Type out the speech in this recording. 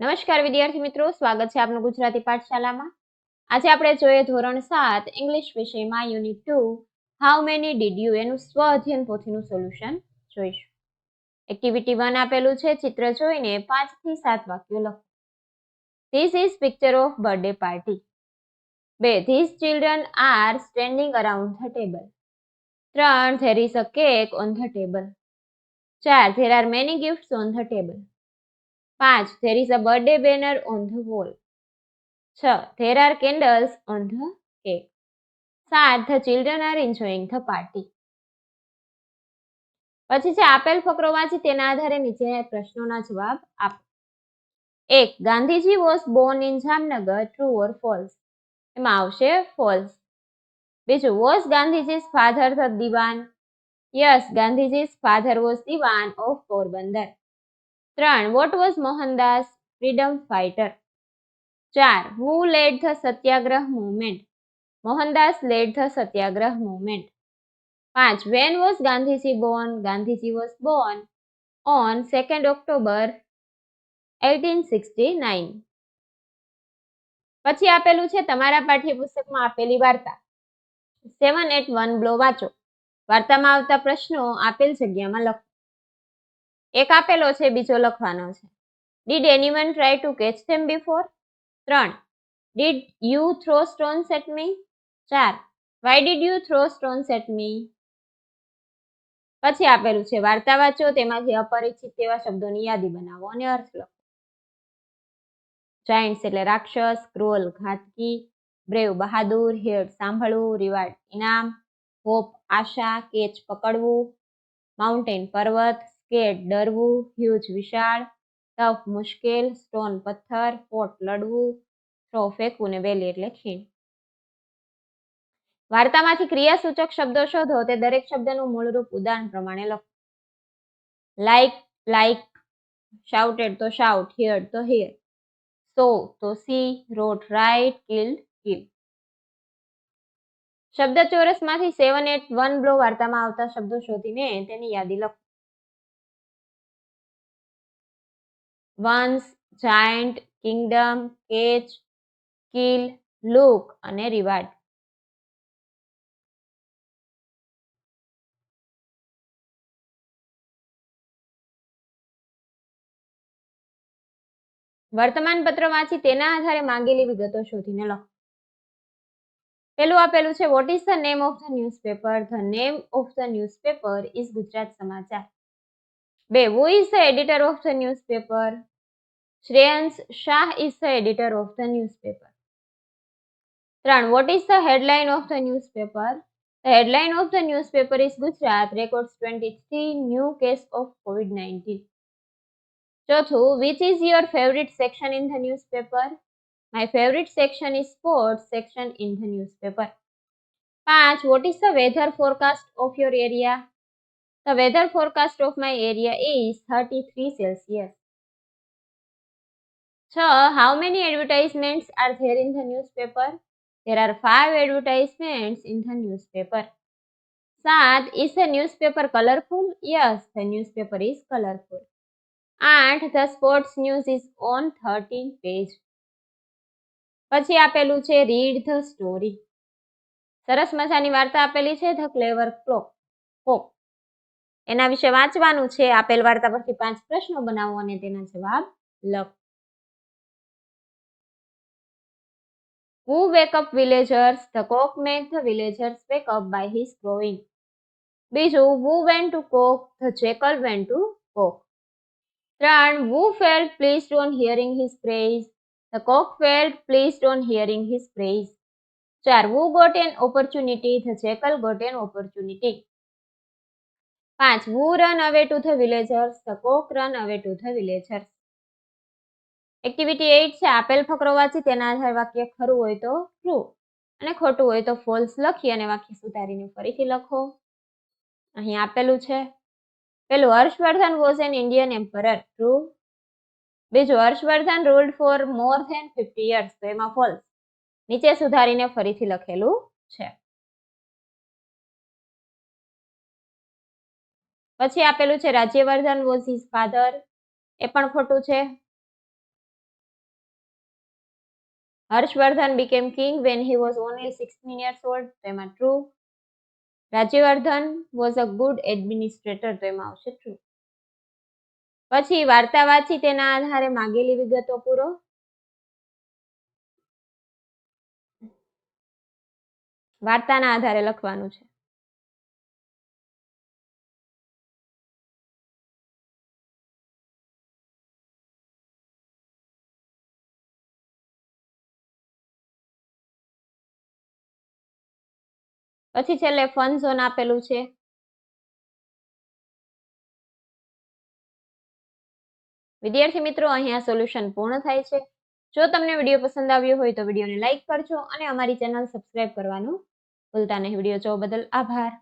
નમસ્કાર વિદ્યાર્થી મિત્રો સ્વાગત છે આપનું ગુજરાતી પાઠશાલામાં આજે આપણે જોઈએ ધોરણ સાત ઇંગ્લિશ વિષયમાં unit two how many did you એનું સ્વ અધ્યયન પોથીનું સોલ્યુશન જોઈશું એક્ટિવિટી વન આપેલું છે ચિત્ર જોઈને પાંચ થી સાત વાક્યો લખો this is picture of birthday party બે this children are standing around the table ત્રણ there is a cake on the table ચાર there are many gifts on the table પાંચ there is a birthday banner on the wall છ there are candles on the cake સાત the children are enjoying the party પછી છે આપેલ ફકરો વાંચી તેના આધારે નીચે પ્રશ્નોના જવાબ આપો એક Gandhiji was born in Jamnagar true or false એમાં આવશે ફોલ્સ બીજું was Gandhiji father the Diwan yes Gandhiji father was Diwan of Porbandar ત્રણ what was Mohandas freedom fighter ચાર who led the Satyagraha movement Mohandas led the Satyagraha movement પાંચ when was Gandhiji born Gandhiji was born on second October eighteen sixty nine પછી આપેલું છે તમારા પાઠ્યપુસ્તકમાં આપેલી વાર્તા સેવન એટ વન બ્લો વાંચો વાર્તામાં આવતા પ્રશ્નો આપેલ જગ્યામાં લખો એક આપેલો છે બીજો લખવાનો છે did anyone try to catch them before ત્રણ did you throw stones at me ચાર why did you throw stones at me પછી આપેલું છે વાર્તા વાંચો તેમાંથી અપરિચિત તેવા શબ્દોની યાદી બનાવો અને અર્થ લખો જાયન્ટ્સ એટલે રાક્ષસ ક્રોલ ઘાતકી બ્રેવ બહાદુર હેડ સાંભળવું રિવાર્ડ ઇનામ હોપ આશા કેચ પકડવું માઉન્ટેન પર્વત સ્કેટ ડરવું હ્યુજ વિશાળ ટફ મુશ્કેલ સ્ટોન પથ્થર પોટ લડવું થ્રો ફેંકવું ને વેલી એટલે ખીણ વાર્તામાંથી ક્રિયાસૂચક શબ્દો શોધો તે દરેક શબ્દનું મૂળરૂપ ઉદાહરણ પ્રમાણે લખો લાઈક લાઈક શાઉટેડ તો શાઉટ હિયર તો હિયર સો તો see wrote write killed kill શબ્દ ચોરસમાંથી સેવન એટ વન બ્લો વાર્તામાં આવતા શબ્દો શોધીને તેની યાદી લખો વંશ giant kingdom catch kill look અને રિવાર્ડ વર્તમાન પત્ર વાંચી તેના આધારે માંગેલી વિગતો શોધીને લો પેલું આપેલું છે what is the name of the newspaper the name of the newspaper is Gujarat Samachar Babe, who is the editor of the newspaper? Shreensh Shah is the editor of the newspaper. Tran, what is the headline of the newspaper? The headline of the newspaper is Gujarat records 23 new case of COVID-19. Chothu, which is your favorite section in the newspaper? My favorite section is sports section in the newspaper. Panch, what is the weather forecast of your area? The weather forecast of my area is 33 Celsius. So, how many advertisements are there in the newspaper? There are five advertisements in the newspaper. Sad, is the newspaper colorful? Yes, the newspaper is colorful. And the sports news is on 13 page. પછી આપેલું છે read the story સરસ મજાની વાર્તા આપેલી છે the clever clock કોક એના વિશે વાંચવાનું છે આપેલ વાર્તા પરથી પાંચ પ્રશ્નો બનાવો અને તેના જવાબ લખો Who wake up villagers? The cock made the villagers wake up by his crowing. બીજું Who went to cock? The jackal went to cock. ત્રણ Who felt pleased on hearing his praise? The cock felt pleased on hearing his praise. ચાર Who got an opportunity? The jackal got an opportunity. પાંચ who run away to the villagers the cock run away to the villagers activity eight છે આપેલ ફકરો વાંચી તેના આધારે વાક્ય ખરું હોય તો ટ્રુ અને ખોટું હોય તો ફોલ્સ લખી અને વાક્ય સુધારીને ફરીથી લખો અહીં આપેલું છે પેલું Harshvardhan was an Indian emperor true બીજું Harshvardhan ruled for more than fifty years તો એમાં ફોલ્સ નીચે સુધારીને ફરીથી લખેલું છે પછી આપેલું છે રાજ્યવર્ધન વોઝ હિઝ ફાધર એ પણ ખોટું છે Harshvardhan became king when he was only sixteen years old તો એમાં true Rajyavardhan was a good administrator તો એમાં આવશે ટ્રુ પછી વાર્તા વાંચી તેના આધારે માગેલી વિગતો પૂરો વાર્તાના આધારે લખવાનું છે પછી છેલ્લે ફન ઝોન આપેલું છે વિદ્યાર્થી મિત્રો અહીંયા સોલ્યુશન પૂર્ણ થાય છે જો તમને વિડીયો પસંદ આવ્યો હોય તો વિડીયોને લાઇક કરજો અને અમારી ચેનલ સબસ્ક્રાઇબ કરવાનું ભૂલતા નહીં વિડીયો જોવા બદલ આભાર